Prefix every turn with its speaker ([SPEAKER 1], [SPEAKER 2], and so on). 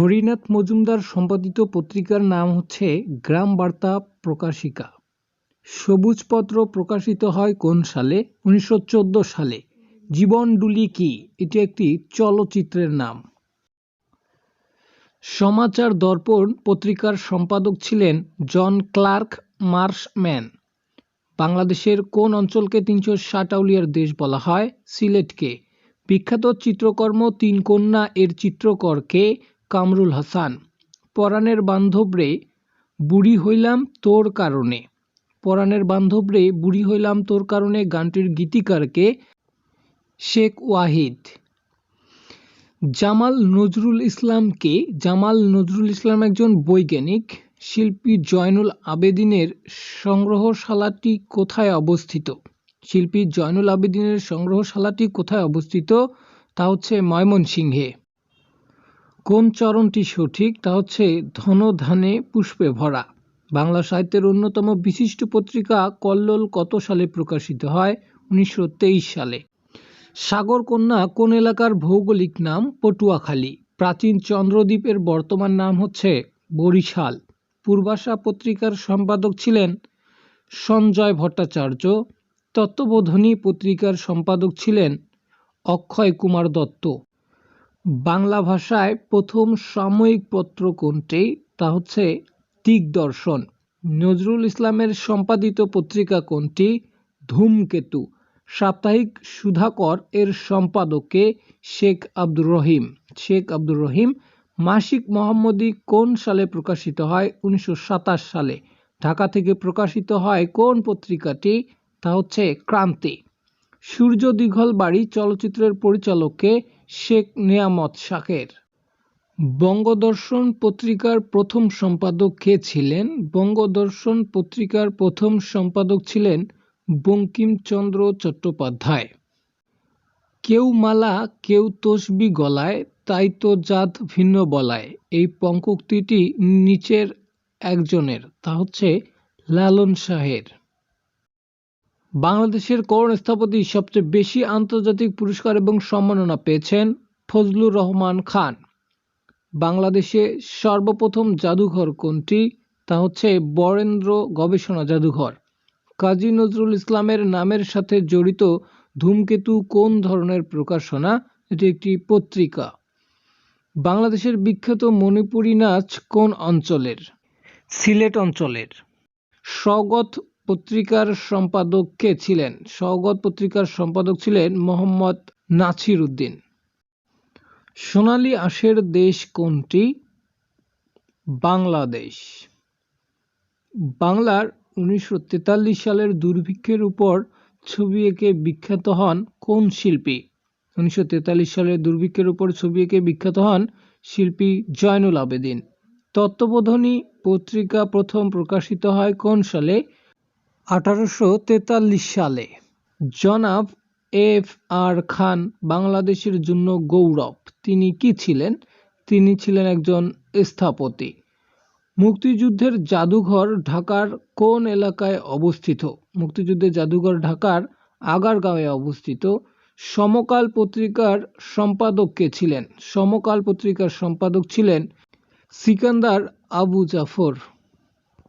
[SPEAKER 1] হরিনাথ মজুমদার সম্পাদিত পত্রিকার নাম হচ্ছে গ্রাম বার্তা প্রকাশিকা। সবুজপত্র প্রকাশিত হয় কোন সালে? উনিশশো চোদ্দ সালে। জীবনডুলি কি? এটি একটি চলচ্চিত্রের নাম। সমাচার দর্পণ পত্রিকার সম্পাদক ছিলেন জন ক্লার্ক মার্শম্যান। বাংলাদেশের কোন অঞ্চলকে তিনশো ষাট আউলিয়ার দেশ বলা হয়? সিলেটকে। বিখ্যাত চিত্রকর্ম তিন কন্যা এর চিত্রকরকে কামরুল হাসান, পরাণের বান্ধব রে বুড়ি হইলাম তোর কারণে। পরাণের বান্ধব রে বুড়ি হইলাম তোর কারণে গানটির গীতিকারকে শেখ ওয়াহিদ। জামাল নজরুল ইসলামকে, জামাল নজরুল ইসলাম একজন বৈজ্ঞানিক, শিল্পী জয়নুল আবেদিনের সংগ্রহশালাটি কোথায় অবস্থিত? শিল্পী জয়নুল আবেদিনের সংগ্রহশালাটি কোথায় অবস্থিত? তা হচ্ছে ময়মনসিংহে। কোন চরণটি সঠিক তা হচ্ছে ধনধানে পুষ্পে ভরা। বাংলা সাহিত্যের অন্যতম বিশিষ্ট পত্রিকা কল্লোল কত সালে প্রকাশিত হয়? উনিশশো তেইশ সালে। সাগরকন্যা কোন এলাকার ভৌগোলিক নাম? পটুয়াখালী। প্রাচীন চন্দ্রদ্বীপের বর্তমান নাম হচ্ছে বরিশাল। পূর্বাশা পত্রিকার সম্পাদক ছিলেন সঞ্জয় ভট্টাচার্য। তত্ত্ববোধনী পত্রিকার সম্পাদক ছিলেন অক্ষয় কুমার দত্ত। বাংলা ভাষায় প্রথম সাময়িক পত্র কোনটি? তা হচ্ছে দিগদর্শন। নজরুল ইসলামের সম্পাদিত পত্রিকা কোনটি? ধূমকেতু। সাপ্তাহিক সুধাকর এর সম্পাদকে শেখ আব্দুর রহিম। শেখ আব্দুর রহিম মাসিক মোহাম্মদী কোন সালে প্রকাশিত হয়? উনিশশো সাতাশ সালে। ঢাকা থেকে প্রকাশিত হয় কোন পত্রিকাটি? তা হচ্ছে ক্রান্তি। সূর্য দীঘল বাড়ি চলচ্চিত্রের পরিচালককে শেখ নেয়ামত শাকের। বঙ্গদর্শন পত্রিকার প্রথম সম্পাদক কে ছিলেন? বঙ্গদর্শন পত্রিকার প্রথম সম্পাদক ছিলেন বঙ্কিমচন্দ্র চট্টোপাধ্যায়। কেউ মালা কেউ তসবি গলায়, তাই তো জাত ভিন্ন বলায়। এই পঙ্কোক্তিটি নিচের একজনের, তা হচ্ছে লালন শাহের। বাংলাদেশের কোন স্থপতি সবচেয়ে বেশি আন্তর্জাতিক পুরস্কার এবং সম্মাননা পেয়েছেন ফজলুর রহমান খান। বাংলাদেশে সর্বপ্রথম জাদুঘর কোনটি? তা হচ্ছে বরেন্দ্র গবেষণা জাদুঘর। কাজী নজরুল ইসলামের নামের সাথে জড়িত ধূমকেতু কোন ধরনের প্রকাশনা? এটি একটি পত্রিকা। বাংলাদেশের বিখ্যাত মণিপুরী নাচ কোন অঞ্চলের? সিলেট অঞ্চলের। স্বগত পত্রিকার সম্পাদক কে ছিলেন? স্বগত পত্রিকার সম্পাদক ছিলেন মোহাম্মদ নাছির উদ্দিন সোনালী আঁশের দেশ কোনটি? বাংলাদেশ। বাংলার উনিশশো তেতাল্লিশ সালের দুর্ভিক্ষের উপর ছবি এঁকে বিখ্যাত হন কোন শিল্পী? উনিশশো তেতাল্লিশ সালের দুর্ভিক্ষের উপর ছবি এঁকে বিখ্যাত হন শিল্পী জয়নুল আবেদিন। তত্ত্ববোধনী পত্রিকা প্রথম প্রকাশিত হয় কোন সালে? আঠারোশো তেতাল্লিশ সালে জনাব এফ আর খান বাংলাদেশের জন্য গৌরব। তিনি কি ছিলেন? তিনি ছিলেন একজন স্থপতি। মুক্তিযুদ্ধের জাদুঘর ঢাকার কোন এলাকায় অবস্থিত? মুক্তিযুদ্ধের জাদুঘর ঢাকার আগারগাঁওয়ে অবস্থিত। সমকাল পত্রিকার সম্পাদক কে ছিলেন? সমকাল পত্রিকার সম্পাদক ছিলেন সিকান্দার আবু জাফর।